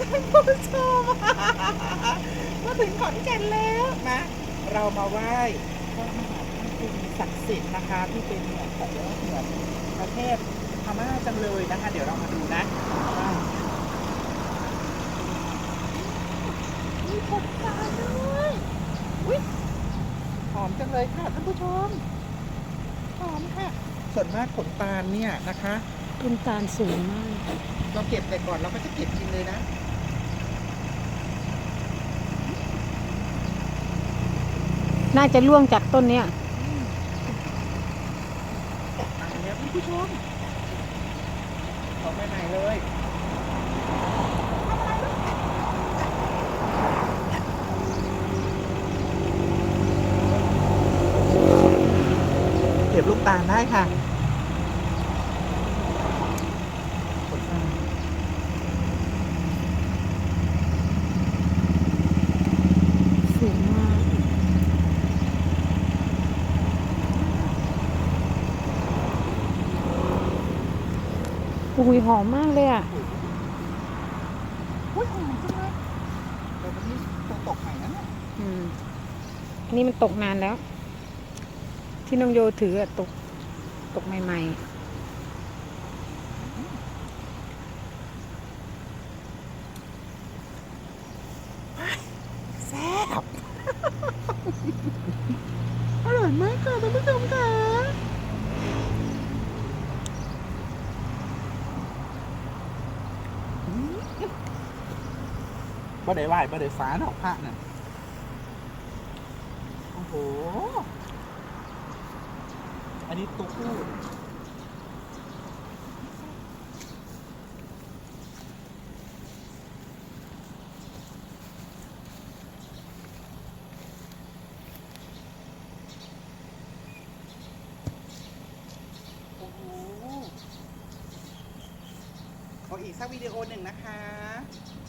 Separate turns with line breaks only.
ท่านผู้ชมมาถึงขอนแก่นแล้วนะเรามาไหว้พระมหาธาตุเป็นศักดิ์สิทธิ์นะคะ ที่เป็นเหมือนสัญลักษณ์เหมือนประเทศพม่าจังเลยนะคะ เดี๋ยวเรามาดูนะว่ามีผลตาลด้วยอุ๊ยหอมจังเลยค่ะท่านผู้ชมหอมค่ะ ส่วนมากผลตาลเนี่ยนะคะ
ต้นตาลสูงมาก
เราเก็บไปก่อนเราก็จะเก็บกินเลยนะ
น่าจะล่วงจากต้นเนี้ย
ตายแล้วคุณผู้ชมของใหม่ๆเลยเก็บลูกตาลได้ค่ะผลตาล
สูงมาก อุ้ยหอมมากเลยอะ
อุ้ยหอมจังเลยเดี๋ยววันนี้ตัวตกใหม่นะเนี่ย
อืมอันนี้มันตกนานแล้ว ที่น้องโยถืออะตกตกใหม่
แซ่บ อร่อยมากค่ะท่านผู้ชมค่ะ บ่ได้ไหวบ่ได้ฟ้าดอกพระนั่นโอ้โห อันนี้ตัวผู้ ขออีกสักวิดีโอหนึ่งนะคะ